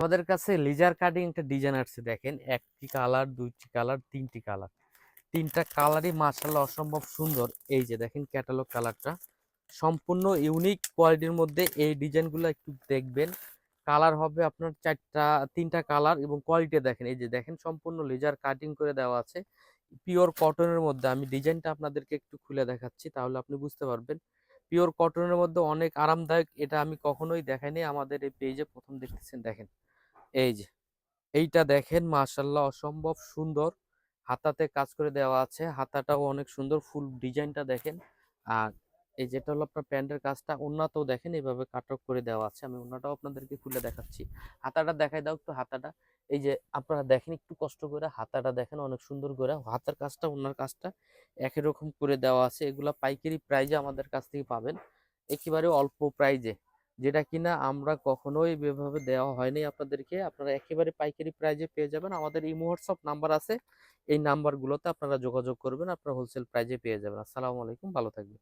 আমাদের কাছে laser cutting একটা ডিজাইন আসছে, দেখেন। একটি কালার দুইটি কালার তিনটি কালার তিনটা কালারই মাশাআল্লাহ অসম্ভব সুন্দর। এই যে দেখেন ক্যাটালগ কালারটা সম্পূর্ণ ইউনিক কোয়ালিটির মধ্যে এই ডিজাইনগুলো একটু দেখবেন। কালার হবে আপনার চারটা, তিনটা কালার এবং কোয়ালিটি দেখেন। এই যে দেখেন সম্পূর্ণ লেজার কাটিং করে দেওয়া আছে। পিওর কটনের মধ্যে আমি ডিজাইনটা আপনাদেরকে একটু খুলে দেখাচ্ছি, তাহলে আপনি বুঝতে পারবেন। পিওর কটনের মধ্যে অনেক আরামদায়ক, এটা আমি কখনোই দেখাইনি। আমাদের এই পেজে প্রথম দেখতেছেন, দেখেন। এই যে, এইটা দেখেন মাশাল্লাহ অসম্ভব সুন্দর। হাতাতে কাজ করে দেওয়া আছে। হাতাটাও অনেক সুন্দর, ফুল ডিজাইনটা দেখেন। আর এই যেটা হলো আপনার প্যান্টের কাজটা ওন্নাতেও দেখেন এইভাবে কাটক করে দেওয়া আছে। আমি ওন্নাটাও আপনাদেরকে খুলে দেখাচ্ছি। হাতাটা দেখাই দাও একটু হাতাটা। এই যে, আপনারা দেখেন একটু কষ্ট করে হাতাটা দেখেন অনেক সুন্দর করে। হাতার কাজটা ওনার কাজটা একই রকম করে দেওয়া আছে। এগুলা পাইকারি প্রাইজে আমাদের কাছ থেকে পাবেন। একেবারে অল্প প্রাইজে। যেটা কিনা আমরা কখনোই এভাবে দেওয়া হয়নি আপনাদেরকে। আপনারা একেবারে পাইকারি প্রাইজে পেয়ে যাবেন। আমাদের এই হোয়াটসঅ্যাপ নাম্বার আছে। এই নাম্বারগুলোতে আপনারা যোগাযোগ করবেন, আপনারা হোলসেল প্রাইজে পেয়ে যাবেন। আসসালামু আলাইকুম, ভালো থাকবেন।